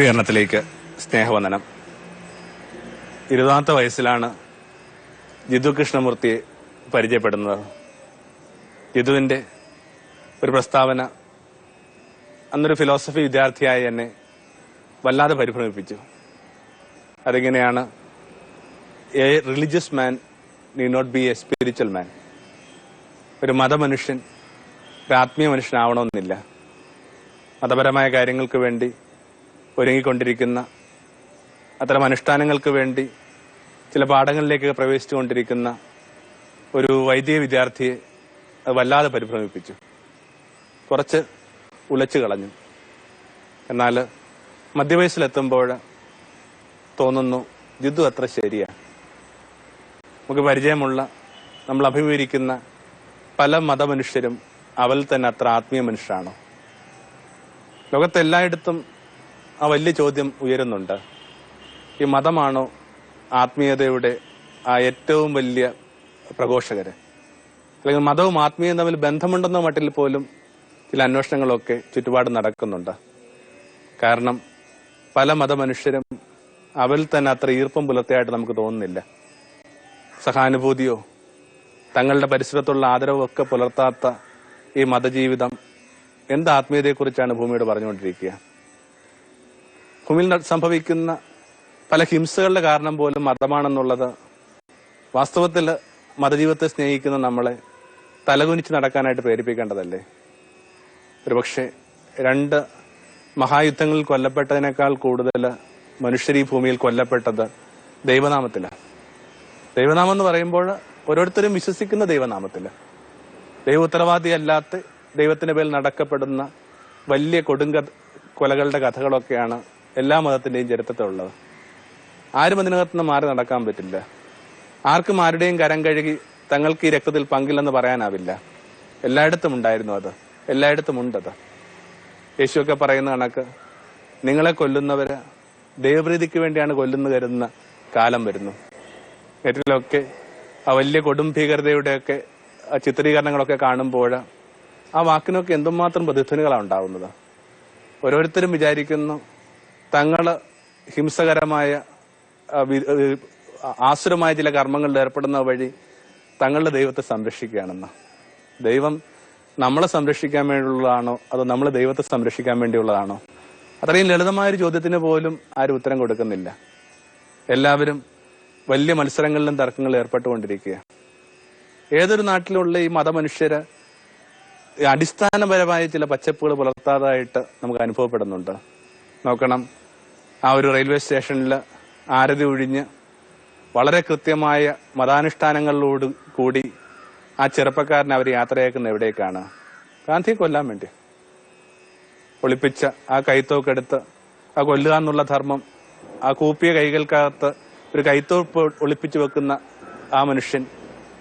ഗുരുകരണത്തിലേക്ക് സ്നേഹവന്ദനം. ഇരുപതാമത്തെ വയസ്സിലാണ് ജിതു കൃഷ്ണമൂർത്തിയെ പരിചയപ്പെടുന്നത്. ജിതുവിന്റെ ഒരു പ്രസ്താവന അന്നൊരു ഫിലോസഫി വിദ്യാർത്ഥിയായി എന്നെ വല്ലാതെ പരിഭ്രമിപ്പിച്ചു. അതിങ്ങനെയാണ് a religious man need not be a spiritual man ഒരു മതമനുഷ്യൻ ഒരു ആത്മീയ മനുഷ്യനാവണമെന്നില്ല. മതപരമായ കാര്യങ്ങൾക്ക് വേണ്ടി ഒരുങ്ങിക്കൊണ്ടിരിക്കുന്ന അത്തരം അനുഷ്ഠാനങ്ങൾക്ക് വേണ്ടി ചില പാഠങ്ങളിലേക്ക് പ്രവേശിച്ചുകൊണ്ടിരിക്കുന്ന ഒരു വൈദിക വിദ്യാർത്ഥിയെ അത് വല്ലാതെ പരിഭ്രമിപ്പിച്ചു. കുറച്ച് ഉലച്ചു കളഞ്ഞു. എന്നാൽ മധ്യവയസ്സിലെത്തുമ്പോൾ തോന്നുന്നു ജിദ്ദു അത്ര ശരിയാണ് നമുക്ക് പരിചയമുള്ള നമ്മൾ അഭിമുഖീകരിക്കുന്ന പല മതമനുഷ്യരും അവൽ തന്നെ അത്ര ആത്മീയ മനുഷ്യരാണോ? ലോകത്തെല്ലായിടത്തും ആ വലിയ ചോദ്യം ഉയരുന്നുണ്ട്. ഈ മതമാണോ ആത്മീയതയുടെ ആ ഏറ്റവും വലിയ പ്രഘോഷകര്? അല്ലെങ്കിൽ മതവും ആത്മീയവും തമ്മിൽ ബന്ധമുണ്ടെന്ന മട്ടിൽ പോലും ചില അന്വേഷണങ്ങളൊക്കെ ചുറ്റുപാട് നടക്കുന്നുണ്ട്. കാരണം പല മതമനുഷ്യരും അവരിൽ തന്നെ അത്ര ഈർപ്പം പുലർത്തിയായിട്ട് നമുക്ക് തോന്നുന്നില്ല. സഹാനുഭൂതിയോ തങ്ങളുടെ പരിസരത്തുള്ള ആദരവോ ഒക്കെ പുലർത്താത്ത ഈ മതജീവിതം എന്ത് ആത്മീയതയെക്കുറിച്ചാണ് ഭൂമിയോട് പറഞ്ഞുകൊണ്ടിരിക്കുക? ഭൂമിയിൽ സംഭവിക്കുന്ന പല ഹിംസകളുടെ കാരണം പോലും മതമാണെന്നുള്ളത് വാസ്തവത്തിൽ മതജീവിതത്തെ സ്നേഹിക്കുന്ന നമ്മളെ തലകുനിച്ച് നടക്കാനായിട്ട് പ്രേരിപ്പിക്കേണ്ടതല്ലേ? ഒരുപക്ഷെ രണ്ട് മഹായുദ്ധങ്ങളിൽ കൊല്ലപ്പെട്ടതിനേക്കാൾ കൂടുതൽ മനുഷ്യർ ഈ ഭൂമിയിൽ കൊല്ലപ്പെട്ടത് ദൈവനാമത്തിലാണ് ദൈവനാമം എന്ന് പറയുമ്പോൾ ഓരോരുത്തരും വിശ്വസിക്കുന്ന ദൈവനാമത്തിൽ. ദൈവ ഉത്തരവാദിയല്ലാത്ത ദൈവത്തിന്റെ പേരിൽ നടക്കപ്പെടുന്ന വലിയ കൊടുങ്ക കൊലകളുടെ കഥകളൊക്കെയാണ് എല്ലാ മതത്തിന്റെയും ചരിത്രത്തിലുള്ളത്. ആരും അതിനകത്ത് നിന്ന് മാറി നടക്കാൻ പറ്റില്ല. ആർക്കും ആരുടെയും കരം കഴുകി തങ്ങൾക്ക് ഈ രക്തത്തിൽ പങ്കില്ലെന്ന് പറയാനാവില്ല. എല്ലായിടത്തും ഉണ്ടായിരുന്നു അത്. എല്ലായിടത്തും ഉണ്ടത്. യേശുവൊക്കെ പറയുന്ന കണക്ക് നിങ്ങളെ കൊല്ലുന്നവര് ദൈവപ്രീതിക്ക് വേണ്ടിയാണ് കൊല്ലുന്ന കരുതുന്ന കാലം വരുന്നു. നെറ്റിലൊക്കെ ആ വലിയ കൊടും ഭീകരതയുടെയൊക്കെ ചിത്രീകരണങ്ങളൊക്കെ കാണുമ്പോൾ ആ വാക്കിനൊക്കെ എന്തുമാത്രം പ്രതിധ്വനികളാണ് ഉണ്ടാവുന്നത്. ഓരോരുത്തരും വിചാരിക്കുന്നു തങ്ങൾ ഹിംസകരമായ ആസുരമായ ചില കർമ്മങ്ങളിൽ ഏർപ്പെടുന്ന വഴി തങ്ങളുടെ ദൈവത്തെ സംരക്ഷിക്കുകയാണെന്ന്. ദൈവം നമ്മളെ സംരക്ഷിക്കാൻ വേണ്ടിയുള്ളതാണോ? അതോ നമ്മൾ ദൈവത്തെ സംരക്ഷിക്കാൻ വേണ്ടിയുള്ളതാണോ? അത്രയും ലളിതമായ ഒരു ചോദ്യത്തിന് പോലും ആരും ഉത്തരം കൊടുക്കുന്നില്ല. എല്ലാവരും വലിയ മത്സരങ്ങളിലും തർക്കങ്ങളിലും ഏർപ്പെട്ടുകൊണ്ടിരിക്കുക. ഏതൊരു നാട്ടിലുള്ള ഈ മതമനുഷ്യര് അടിസ്ഥാനപരമായ ചില പച്ചപ്പുകൾ പുലർത്താതായിട്ട് നമുക്ക് അനുഭവപ്പെടുന്നുണ്ട്. നോക്കണം ആ ഒരു റെയിൽവേ സ്റ്റേഷനിൽ ആരതി ഒഴിഞ്ഞ് വളരെ കൃത്യമായ മതാനുഷ്ഠാനങ്ങളിലോട് കൂടി ആ ചെറുപ്പക്കാരൻ അവർ യാത്രയാക്കുന്ന എവിടേക്കാണ്? ഗാന്ധിയെ കൊല്ലാൻ വേണ്ടി. ഒളിപ്പിച്ച ആ കൈത്തോക്കെടുത്ത് ആ കൊല്ലുക എന്നുള്ള ധർമ്മം ആ കൂപ്പിയ കൈകൾക്കകത്ത് ഒരു കൈത്തോപ്പ് ഒളിപ്പിച്ചു വെക്കുന്ന ആ മനുഷ്യൻ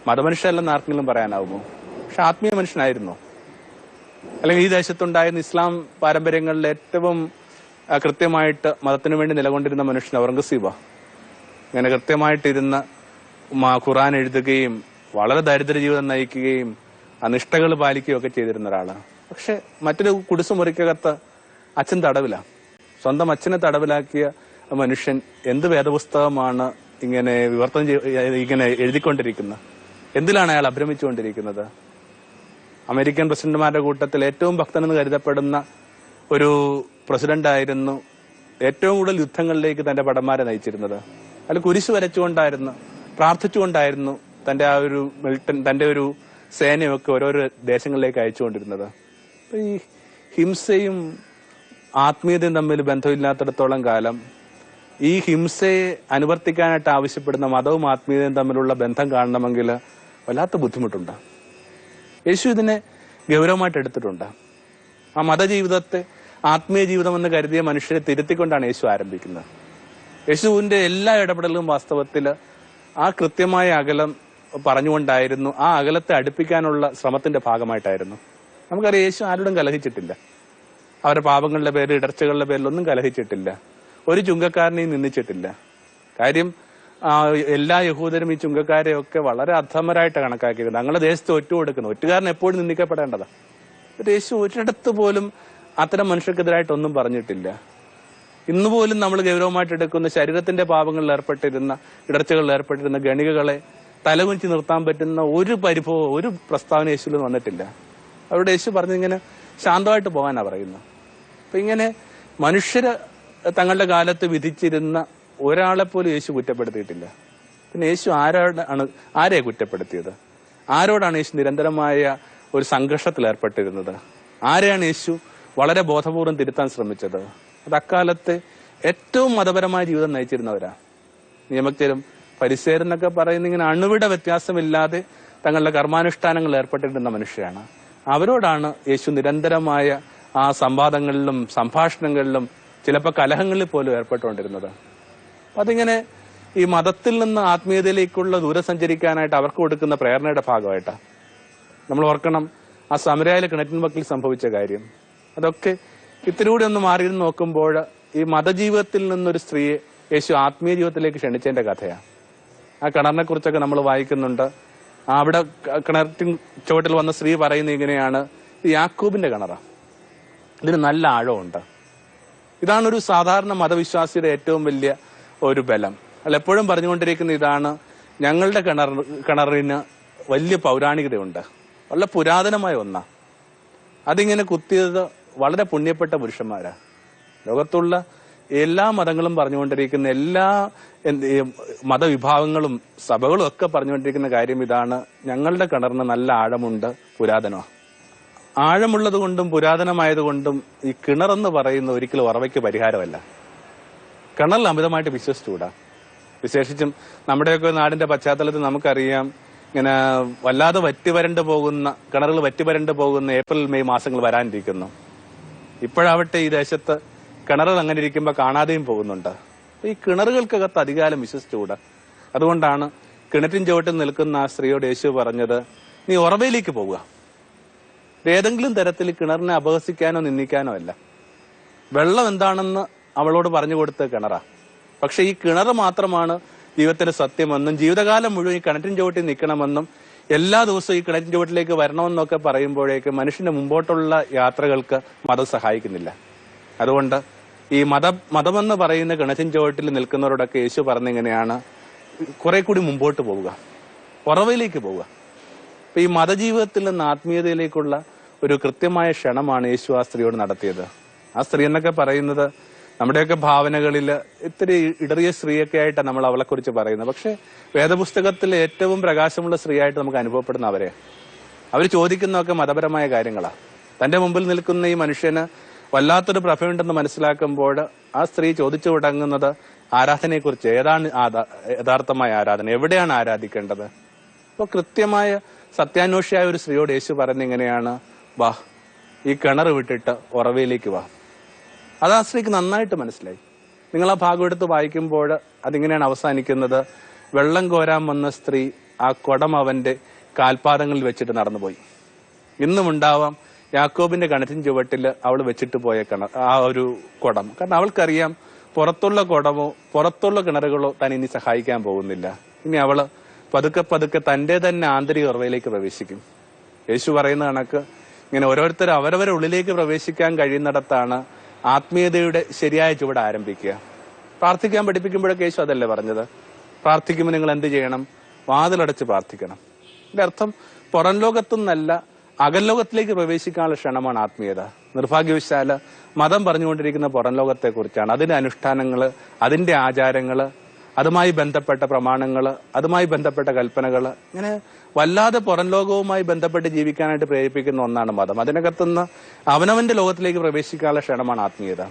മതമനുഷ്യല്ലെന്ന് ആർക്കെങ്കിലും പറയാനാവുമോ? പക്ഷെ ആത്മീയ മനുഷ്യനായിരുന്നോ. അല്ലെങ്കിൽ ഈ ദേശത്തുണ്ടായിരുന്ന ഇസ്ലാം പാരമ്പര്യങ്ങളിൽ ഏറ്റവും കൃത്യമായിട്ട് മതത്തിനു വേണ്ടി നിലകൊണ്ടിരുന്ന മനുഷ്യൻ ഔറംഗസീബ. ഇങ്ങനെ കൃത്യമായിട്ടിരുന്ന ഖുറാൻ എഴുതുകയും വളരെ ദരിദ്ര ജീവിതം നയിക്കുകയും ആ നിഷ്ഠകൾ പാലിക്കുകയും ഒക്കെ ചെയ്തിരുന്ന ഒരാളാണ്. പക്ഷെ മറ്റൊരു കുടിസുമുറിക്കകത്ത് അച്ഛൻ തടവില. സ്വന്തം അച്ഛനെ തടവിലാക്കിയ മനുഷ്യൻ എന്ത് വേദപുസ്തകമാണ് ഇങ്ങനെ വിവർത്തനം ഇങ്ങനെ എഴുതിക്കൊണ്ടിരിക്കുന്നത് എന്തിലാണ് അയാൾ അഭിരമിച്ചുകൊണ്ടിരിക്കുന്നത്? അമേരിക്കൻ പ്രസിഡന്റുമാരുടെ കൂട്ടത്തിൽ ഏറ്റവും ഭക്തനെന്ന് കരുതപ്പെടുന്ന ഒരു പ്രസിഡന്റ് ആയിരുന്നു ഏറ്റവും കൂടുതൽ യുദ്ധങ്ങളിലേക്ക് തന്റെ ഭടന്മാരെ നയിച്ചിരുന്നത്. അതിൽ കുരിശ് വരച്ചുകൊണ്ടായിരുന്നു പ്രാർത്ഥിച്ചുകൊണ്ടായിരുന്നു തന്റെ ആ ഒരു മിൽട്ടൺ തന്റെ ഒരു സേനയൊക്കെ ഓരോരോ ദേശങ്ങളിലേക്ക് അയച്ചുകൊണ്ടിരുന്നത്. ഈ ഹിംസയും ആത്മീയതയും തമ്മിൽ ബന്ധമില്ലാത്തിടത്തോളം കാലം ഈ ഹിംസയെ അനുവർത്തിക്കാനായിട്ട് ആവശ്യപ്പെടുന്ന മതവും ആത്മീയതയും തമ്മിലുള്ള ബന്ധം കാണണമെങ്കിൽ വല്ലാത്ത ബുദ്ധിമുട്ടുണ്ട്. യേശു ഇതിനെ ഗൗരവമായിട്ട് എടുത്തിട്ടുണ്ട്. ആ മതജീവിതത്തെ ആത്മീയ ജീവിതം എന്ന് കരുതിയ മനുഷ്യരെ തിരുത്തിക്കൊണ്ടാണ് യേശു ആരംഭിക്കുന്നത്. യേശുവിന്റെ എല്ലാ ഇടപെടലും വാസ്തവത്തിൽ ആ കൃത്യമായ അകലം പറഞ്ഞുകൊണ്ടായിരുന്നു ആ അകലത്തെ അടുപ്പിക്കാനുള്ള ശ്രമത്തിന്റെ ഭാഗമായിട്ടായിരുന്നു. നമുക്കറിയാം യേശു ആരോടും കലഹിച്ചിട്ടില്ല. അവരുടെ പാപങ്ങളുടെ പേരിൽ ഇടർച്ചകളുടെ പേരിൽ ഒന്നും കലഹിച്ചിട്ടില്ല. ഒരു ചുങ്കക്കാരനെയും നിന്ദിച്ചിട്ടില്ല. കാര്യം എല്ലാ യഹൂദരും ഈ ചുങ്കക്കാരെയൊക്കെ വളരെ അധമരായിട്ട് കണക്കാക്കിയത് ഞങ്ങളുടെ ദേശത്ത് ഒറ്റ കൊടുക്കുന്നു. ഒറ്റുകാരൻ എപ്പോഴും നിന്ദിക്കപ്പെടേണ്ടതാണ്. യേശു ഒരിടത്ത് പോലും അത്തരം മനുഷ്യർക്കെതിരായിട്ടൊന്നും പറഞ്ഞിട്ടില്ല. ഇന്നുപോലും നമ്മൾ ഗൗരവമായിട്ട് എടുക്കുന്ന ശരീരത്തിന്റെ പാപങ്ങളിൽ ഏർപ്പെട്ടിരുന്ന ഇടർച്ചകളിൽ ഏർപ്പെട്ടിരുന്ന ഗണികകളെ തലകുഞ്ചി നിർത്താൻ പറ്റുന്ന ഒരു പരിഭവം ഒരു പ്രസ്താവന യേശുവിൽ വന്നിട്ടില്ല. അവരുടെ യേശു പറഞ്ഞിങ്ങനെ ശാന്തമായിട്ട് പോകാനാ പറയുന്നത്. അപ്പൊ ഇങ്ങനെ മനുഷ്യര് തങ്ങളുടെ കാലത്ത് വിധിച്ചിരുന്ന ഒരാളെ പോലും യേശു കുറ്റപ്പെടുത്തിയിട്ടില്ല. പിന്നെ യേശു ആരോടാണ് ആരെ കുറ്റപ്പെടുത്തിയത്? ആരോടാണ് യേശു നിരന്തരമായ ഒരു സംഘർഷത്തിൽ ഏർപ്പെട്ടിരുന്നത്? ആരെയാണ് യേശു വളരെ ബോധപൂർവം തിരുത്താൻ ശ്രമിച്ചത്. അത് അക്കാലത്ത് ഏറ്റവും മതപരമായ ജീവിതം നയിച്ചിരുന്നവരാ. നിയമജ്ഞരും പരിസേരെന്നൊക്കെ പറയുന്ന ഇങ്ങനെ അണുവിട വ്യത്യാസമില്ലാതെ തങ്ങളുടെ കർമാനുഷ്ഠാനങ്ങളിൽ ഏർപ്പെട്ടിരുന്ന മനുഷ്യരാണ്. അവരോടാണ് യേശു നിരന്തരമായ ആ സംവാദങ്ങളിലും സംഭാഷണങ്ങളിലും ചിലപ്പോൾ കലഹങ്ങളിൽ പോലും ഏർപ്പെട്ടുകൊണ്ടിരുന്നത്. അതിങ്ങനെ ഈ മതത്തിൽ നിന്ന് ആത്മീയതയിലേക്കുള്ള ദൂരം സഞ്ചരിക്കാനായിട്ട് അവർക്ക് കൊടുക്കുന്ന പ്രേരണയുടെ ഭാഗമായിട്ടാണ് നമ്മൾ ഓർക്കണം ആ സമരായാലെ കിണറ്റിൻ വക്കിൽ സംഭവിച്ച കാര്യം. അതൊക്കെ ഇത്തിരി ഒന്ന് മാറി നോക്കുമ്പോൾ ഈ മതജീവിതത്തിൽ നിന്നൊരു സ്ത്രീയെ യേശു ആത്മീയ ജീവിതത്തിലേക്ക് ക്ഷണിച്ചതിന്റെ കഥയാണ്. ആ കിണറിനെ കുറിച്ചൊക്കെ നമ്മൾ വായിക്കുന്നുണ്ട്. അവിടെ കിണറ്റിൻ ചുവട്ടിൽ വന്ന സ്ത്രീ പറയുന്നത് ഇങ്ങനെയാണ്. യാക്കൂബിന്റെ കിണറ. ഇതിന് നല്ല ആഴമുണ്ട്. ഇതാണ് ഒരു സാധാരണ മതവിശ്വാസിയുടെ ഏറ്റവും വലിയ ഒരു ബലം. അല്ല എപ്പോഴും പറഞ്ഞുകൊണ്ടിരിക്കുന്ന ഇതാണ്. ഞങ്ങളുടെ കിണർ കിണറിന് വലിയ പൗരാണികതയുണ്ട്. വളരെ പുരാതനമായ ഒന്നാണ് അതിങ്ങനെ കുത്തിയത് വളരെ പുണ്യപ്പെട്ട പുരുഷന്മാരാ. ലോകത്തുള്ള എല്ലാ മതങ്ങളും പറഞ്ഞുകൊണ്ടിരിക്കുന്ന എല്ലാ മതവിഭാഗങ്ങളും സഭകളും ഒക്കെ പറഞ്ഞുകൊണ്ടിരിക്കുന്ന കാര്യം ഇതാണ്. ഞങ്ങളുടെ കിണറിന് നല്ല ആഴമുണ്ട് പുരാതനമാണ് ആഴമുള്ളത് കൊണ്ടും പുരാതനമായതുകൊണ്ടും ഈ കിണറെന്ന് പറയുന്ന ഒരിക്കലും ഉറവയ്ക്ക് പരിഹാരമല്ല. കിണറിൽ അമിതമായിട്ട് വിശ്വസിച്ചുകൂടാ. വിശേഷിച്ചും നമ്മുടെയൊക്കെ നാടിന്റെ പശ്ചാത്തലത്തിൽ നമുക്കറിയാം ഇങ്ങനെ വല്ലാതെ വറ്റി വരണ്ടു പോകുന്ന കിണറുകൾ വറ്റി വരണ്ടു പോകുന്ന ഏപ്രിൽ മെയ് മാസങ്ങൾ വരാനിരിക്കുന്നു. ഇപ്പോഴാവട്ടെ ഈ ദേശത്ത് കിണറുകൾ അങ്ങനെ ഇരിക്കുമ്പോൾ കാണാതെയും പോകുന്നുണ്ട്. ഈ കിണറുകൾക്കകത്ത് അധികാരം വിശ്വസിച്ചുകൂടാ? അതുകൊണ്ടാണ് കിണറ്റിൻ ചുവട്ടിൽ നിൽക്കുന്ന ആ സ്ത്രീയോട് യേശു പറഞ്ഞത് നീ ഉറവയിലേക്ക് പോവുക. ഏതെങ്കിലും തരത്തിൽ കിണറിനെ അപഹസിക്കാനോ നിന്ദിക്കാനോ അല്ല. വെള്ളം എന്താണെന്ന് അവളോട് പറഞ്ഞു കൊടുത്ത കിണറാ. പക്ഷെ ഈ കിണർ മാത്രമാണ് ജീവിതത്തിന്റെ സത്യമെന്നും ജീവിതകാലം മുഴുവൻ ഈ കിണറ്റിൻ ചുവട്ടിൽ നിൽക്കണമെന്നും എല്ലാ ദിവസവും ഈ കിണറ്റിന്റെ വീട്ടിലേക്ക് വരണമെന്നൊക്കെ പറയുമ്പോഴേക്ക് മനുഷ്യന്റെ മുമ്പോട്ടുള്ള യാത്രകൾക്ക് മതം സഹായിക്കുന്നില്ല. അതുകൊണ്ട് ഈ മത മതമെന്ന് പറയുന്ന കിണറ്റിൻ ചുവട്ടിൽ നിൽക്കുന്നവരോടൊക്കെ യേശു പറഞ്ഞിങ്ങനെയാണ് കുറെ കൂടി മുമ്പോട്ട് പോവുക. ഉറവയിലേക്ക് പോവുക. അപ്പൊ ഈ മതജീവിതത്തിൽ നിന്ന് ആത്മീയതയിലേക്കുള്ള ഒരു കൃത്യമായ ക്ഷണമാണ് യേശു ആ സ്ത്രീയോട് നടത്തിയത്. ആ സ്ത്രീ എന്നൊക്കെ പറയുന്നത് നമ്മുടെയൊക്കെ ഭാവനകളിൽ ഇത്തിരി ഇടറിയ സ്ത്രീയൊക്കെ ആയിട്ടാണ് നമ്മൾ അവളെ കുറിച്ച് പറയുന്നത്. പക്ഷെ വേദപുസ്തകത്തിൽ ഏറ്റവും പ്രകാശമുള്ള സ്ത്രീയായിട്ട് നമുക്ക് അനുഭവപ്പെടുന്ന അവരെ. അവർ ചോദിക്കുന്നതൊക്കെ മതപരമായ കാര്യങ്ങളാണ് തന്റെ മുമ്പിൽ നിൽക്കുന്ന ഈ മനുഷ്യന് വല്ലാത്തൊരു പ്രഭയുണ്ടെന്ന് മനസ്സിലാക്കുമ്പോൾ ആ സ്ത്രീ ചോദിച്ചു തുടങ്ങുന്നത് ആരാധനയെക്കുറിച്ച് ഏതാണ് യഥാർത്ഥമായ ആരാധന എവിടെയാണ് ആരാധിക്കേണ്ടത്? അപ്പൊ കൃത്യമായ സത്യാന്വേഷിയായ ഒരു സ്ത്രീയോട് യേശു പറഞ്ഞിങ്ങനെയാണ് വാ ഈ കിണർ വിട്ടിട്ട് ഉറവയിലേക്ക് വാ. അത് ആ സ്ത്രീക്ക് നന്നായിട്ട് മനസ്സിലായി. നിങ്ങൾ ആ ഭാഗം എടുത്ത് വായിക്കുമ്പോൾ അതിങ്ങനെയാണ് അവസാനിക്കുന്നത്. വെള്ളം കോരാൻ വന്ന സ്ത്രീ ആ കുടം അവന്റെ കാൽപാദങ്ങളിൽ വെച്ചിട്ട് നടന്നുപോയി. ഇന്നും ഉണ്ടാവാം. യാക്കോബിന്റെ കിണറ്റിൻ ചുവട്ടിൽ അവൾ വെച്ചിട്ട് പോയ കിണർ ആ ഒരു കുടം. കാരണം അവൾക്കറിയാം പുറത്തുള്ള കുടമോ പുറത്തുള്ള കിണറുകളോ താൻ ഇനി സഹായിക്കാൻ പോകുന്നില്ല. ഇനി അവൾ പതുക്കെ പതുക്കെ തന്റെ തന്നെ ആന്തരിക ഉറവയിലേക്ക് പ്രവേശിക്കും. യേശു പറയുന്ന കണക്ക് ഇങ്ങനെ ഓരോരുത്തർ അവരവരെ ഉള്ളിലേക്ക് പ്രവേശിക്കാൻ കഴിയുന്നിടത്താണ് ആത്മീയതയുടെ ശരിയായ ചുവട് ആരംഭിക്കുക. പ്രാർത്ഥിക്കാൻ പഠിപ്പിക്കുമ്പോഴൊക്കെ യേശു അതല്ലേ പറഞ്ഞത്? പ്രാർത്ഥിക്കുമ്പോൾ നിങ്ങൾ എന്ത് ചെയ്യണം? വാതിലടച്ച് പ്രാർത്ഥിക്കണം. ഇതിന്റെ അർത്ഥം പുറം ലോകത്തുനിന്നല്ല അകലോകത്തിലേക്ക് പ്രവേശിക്കാനുള്ള ക്ഷണമാണ് ആത്മീയത. നിർഭാഗ്യവശാൽ മതം പറഞ്ഞുകൊണ്ടിരിക്കുന്ന പുറം ലോകത്തെ കുറിച്ചാണ് അതിന്റെ അനുഷ്ഠാനങ്ങൾ അതിന്റെ ആചാരങ്ങൾ അതുമായി ബന്ധപ്പെട്ട പ്രമാണങ്ങൾ അതുമായി ബന്ധപ്പെട്ട കൽപ്പനകൾ ഇങ്ങനെ വല്ലാതെ പുറം ലോകവുമായി ബന്ധപ്പെട്ട് ജീവിക്കാനായിട്ട് പ്രേരിപ്പിക്കുന്ന ഒന്നാണ് മതം. അതിനകത്തുനിന്ന് അവനവന്റെ ലോകത്തിലേക്ക് പ്രവേശിക്കാനുള്ള ക്ഷണമാണ് ആത്മീയത.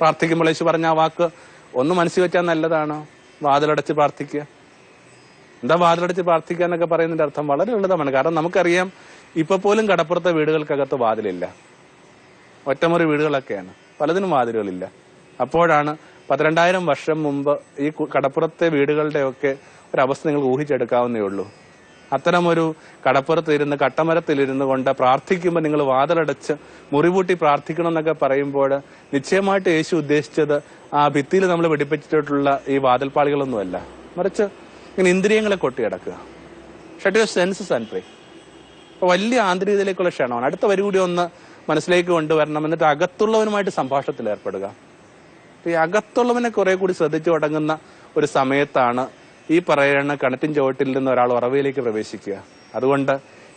പ്രാർത്ഥിക്കുമ്പോൾ യേശു പറഞ്ഞ ആ വാക്ക് ഒന്ന് മനസ്സിൽ വെച്ചാൽ നല്ലതാണ്. വാതിലടച്ച് പ്രാർത്ഥിക്കുക. എന്താ വാതിലടച്ച് പ്രാർത്ഥിക്കുക എന്നൊക്കെ പറയുന്നതിന്റെ അർത്ഥം വളരെ ലളിതമാണ്. കാരണം നമുക്കറിയാം ഇപ്പൊ പോലും കടപ്പുറത്തെ വീടുകൾക്കകത്ത് വാതിലില്ല. ഒറ്റമുറി വീടുകളൊക്കെയാണ്. പലതിനും വാതിലുകളില്ല. അപ്പോഴാണ് പന്ത്രണ്ടായിരം വർഷം മുമ്പ് ഈ കടപ്പുറത്തെ വീടുകളുടെയൊക്കെ ഒരവസ്ഥ നിങ്ങൾ ഊഹിച്ചെടുക്കാവുന്നേ ഉള്ളൂ. അത്തരമൊരു കടപ്പുറത്തിരുന്ന് കട്ടമരത്തിലിരുന്ന് കൊണ്ട് പ്രാർത്ഥിക്കുമ്പോൾ നിങ്ങൾ വാതിലടച്ച് മുറിവൂട്ടി പ്രാർത്ഥിക്കണം എന്നൊക്കെ പറയുമ്പോൾ നിശ്ചയമായിട്ട് യേശു ഉദ്ദേശിച്ചത് ആ ഭിത്തിയിൽ നമ്മൾ പിടിപ്പിച്ചിട്ടുള്ള ഈ വാതിൽപ്പാളികളൊന്നുമല്ല. മറിച്ച് ഇങ്ങനെ ഇന്ദ്രിയങ്ങളെ കൊട്ടിയടക്കുക. Shut your senses and pray അപ്പോൾ വലിയ ആന്തരികതയിലേക്കുള്ള ക്ഷണമാണ്. അടുത്ത വരി കൂടി ഒന്ന് മനസ്സിലേക്ക് കൊണ്ടുവരണം. എന്നിട്ട് അകത്തുള്ളവനുമായിട്ട് സംഭാഷണത്തിൽ ഏർപ്പെടുക. ഈ അകത്തുള്ളവനെ കുറെ കൂടി ശ്രദ്ധിച്ചു തുടങ്ങുന്ന ഒരു സമയത്താണ് ഈ പറയുന്ന കിണറ്റിൻ ചുവട്ടിൽ നിന്ന് ഒരാൾ ഉറവയിലേക്ക് പ്രവേശിക്കുക. അതുകൊണ്ട്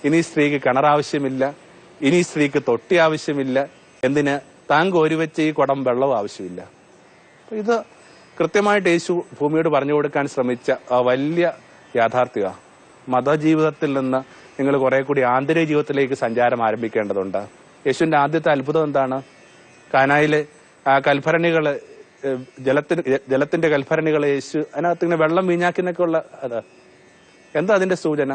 ഇനി സ്ത്രീക്ക് കിണർ ആവശ്യമില്ല ഇനി സ്ത്രീക്ക് തൊട്ടി ആവശ്യമില്ല എന്തിന്? താൻ കോരിവെച്ച ഈ കുടം വെള്ളവും ആവശ്യമില്ല. ഇത് കൃത്യമായിട്ട് യേശു ഭൂമിയോട് പറഞ്ഞു കൊടുക്കാൻ ശ്രമിച്ച വലിയ യാഥാർത്ഥ്യമാണ് മതജീവിതത്തിൽ നിന്ന് നിങ്ങൾ കുറെ കൂടി ആന്തരിക ജീവിതത്തിലേക്ക് സഞ്ചാരം ആരംഭിക്കേണ്ടതുണ്ട്. യേശുവിന്റെ ആദ്യത്തെ അത്ഭുതം എന്താണ്? കാനായിലെ കൽഭരണികൾ ജലത്തിന് ജലത്തിന്റെ കൽഭരണികളെ യേശു അതിനകത്ത് ഇങ്ങനെ വെള്ളം വീഞ്ഞാക്കുന്നൊക്കെ ഉള്ള അതാ. എന്താ അതിന്റെ സൂചന?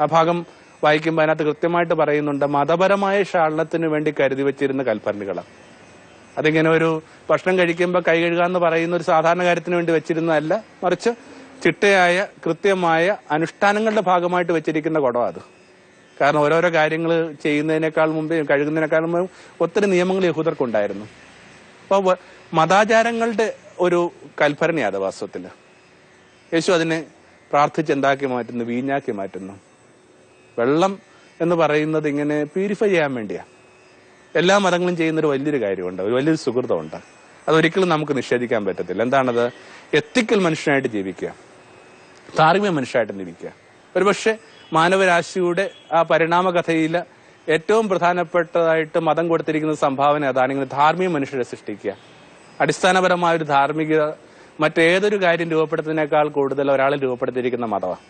ആ ഭാഗം വായിക്കുമ്പോൾ അതിനകത്ത് കൃത്യമായിട്ട് പറയുന്നുണ്ട് മതപരമായ ഷാളനത്തിന് വേണ്ടി കരുതി വെച്ചിരുന്ന കൽഭരണികളാണ് അതിങ്ങനെ ഒരു ഭക്ഷണം കഴിക്കുമ്പോൾ കൈ കഴുകുക എന്ന് പറയുന്ന ഒരു സാധാരണ കാര്യത്തിന് വേണ്ടി വെച്ചിരുന്നതല്ല മറിച്ച് ചിട്ടയായ കൃത്യമായ അനുഷ്ഠാനങ്ങളുടെ ഭാഗമായിട്ട് വെച്ചിരിക്കുന്ന കുടം അത്. കാരണം ഓരോരോ കാര്യങ്ങൾ ചെയ്യുന്നതിനേക്കാൾ മുമ്പേ കഴുകുന്നതിനേക്കാൾ മുമ്പ് ഒത്തിരി നിയമങ്ങൾ യഹൂദർക്കുണ്ടായിരുന്നു. അപ്പോൾ മതാചാരങ്ങളുടെ ഒരു അത് വാസ്തവത്തിൽ. യേശു അതിനെ പ്രാർത്ഥിച്ച് എന്താക്കി മാറ്റുന്നു? വീഞ്ഞാക്കി മാറ്റുന്നു. വെള്ളം എന്ന് പറയുന്നത് ഇങ്ങനെ പ്യൂരിഫൈ ചെയ്യാൻ വേണ്ടിയാ. എല്ലാ മതങ്ങളും ചെയ്യുന്നൊരു വലിയൊരു കാര്യമുണ്ട്. ഒരു വലിയൊരു സുഹൃതമുണ്ട്. അതൊരിക്കലും നമുക്ക് നിഷേധിക്കാൻ പറ്റത്തില്ല. എന്താണത്? എത്തിക്കൽ മനുഷ്യനായിട്ട് ജീവിക്കുക. ധാർമ്മിക മനുഷ്യനായിട്ട് ജീവിക്കുക. ഒരുപക്ഷെ മാനവരാശിയുടെ ആ പരിണാമ കഥയിൽ ഏറ്റവും പ്രധാനപ്പെട്ടതായിട്ട് മതം കൊടുത്തിരിക്കുന്ന സംഭാവന അതാണ് ഇങ്ങനെ ധാർമ്മിക മനുഷ്യരെ സൃഷ്ടിക്കുക. അടിസ്ഥാനപരമായ ഒരു ധാർമ്മികത മറ്റേതൊരു കാര്യം രൂപപ്പെടുത്തുന്നതിനേക്കാൾ കൂടുതൽ ഒരാളെ രൂപപ്പെടുത്തിയിരിക്കുന്ന മതമാണ്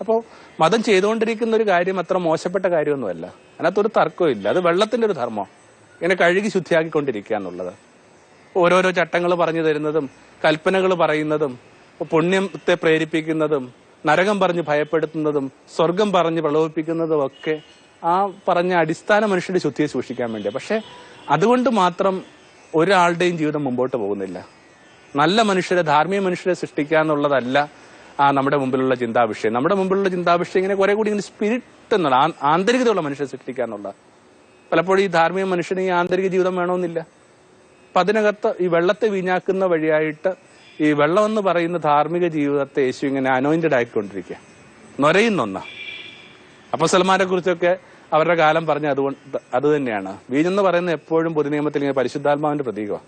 അപ്പോൾ മതം ചെയ്തുകൊണ്ടിരിക്കുന്ന ഒരു കാര്യം അത്ര മോശപ്പെട്ട കാര്യമൊന്നുമല്ല. അതിനകത്തൊരു തർക്കവും ഇല്ല. അത് വെള്ളത്തിന്റെ ഒരു ധർമ്മം. ഇങ്ങനെ കഴുകി ശുദ്ധിയാക്കിക്കൊണ്ടിരിക്കുക എന്നുള്ളത് ഓരോരോ ചട്ടങ്ങൾ പറഞ്ഞു തരുന്നതും കൽപ്പനകൾ പറയുന്നതും പുണ്യത്തെ പ്രേരിപ്പിക്കുന്നതും നരകം പറഞ്ഞ് ഭയപ്പെടുത്തുന്നതും സ്വർഗം പറഞ്ഞ് പ്രലോഭിപ്പിക്കുന്നതും ഒക്കെ ആ പറഞ്ഞ അടിസ്ഥാന മനുഷ്യന്റെ ശുദ്ധിയെ സൂക്ഷിക്കാൻ വേണ്ടിയാണ് പക്ഷെ അതുകൊണ്ട് മാത്രം ഒരാളുടെയും ജീവിതം മുമ്പോട്ട് പോകുന്നില്ല. നല്ല മനുഷ്യരെ ധാർമ്മിക മനുഷ്യരെ സൃഷ്ടിക്കുക എന്നുള്ളതല്ല ആ നമ്മുടെ മുമ്പിലുള്ള ചിന്താവിഷയം. നമ്മുടെ മുമ്പിലുള്ള ചിന്താവിഷയം ഇങ്ങനെ കുറെ കൂടി ഇങ്ങനെ സ്പിരിറ്റ് എന്നുള്ള ആന്തരികതയുള്ള മനുഷ്യരെ സൃഷ്ടിക്കുക എന്നുള്ള. പലപ്പോഴും ഈ ധാർമ്മിക മനുഷ്യന് ഈ ആന്തരിക ജീവിതം വേണമെന്നില്ല. അപ്പൊ അതിനകത്ത് ഈ വെള്ളത്തെ വീഞ്ഞാക്കുന്ന വഴിയായിട്ട് ഈ വെള്ളം എന്ന് പറയുന്ന ധാർമ്മിക ജീവിതത്തെ യേശു ഇങ്ങനെ അനോയിന്റഡ് ആക്കിക്കൊണ്ടിരിക്കുക നൊരയുന്നൊന്ന. സൽമാനെ കുറിച്ചൊക്കെ അവരുടെ കാലം പറഞ്ഞ അതുകൊണ്ട് അത് തന്നെയാണ്. വീഞ്ഞെന്ന് പറയുന്ന എപ്പോഴും പൊതുനിയമത്തിൽ ഇങ്ങനെ പരിശുദ്ധാത്മാവിന്റെ പ്രതീകമാണ്